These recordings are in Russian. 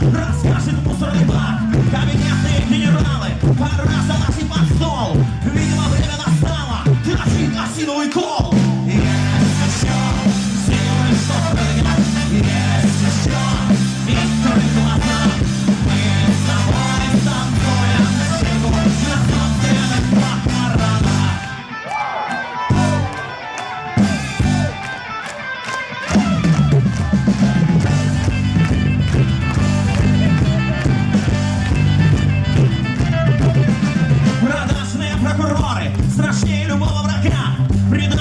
расскажет мусорный бак, кабинетные генералы, пора залазить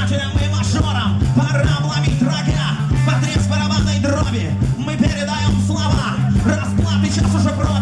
Предателям и мажорам пора ловить врага. Потреб барабанной дроби. Мы передаем слова. Расплаты сейчас уже прочь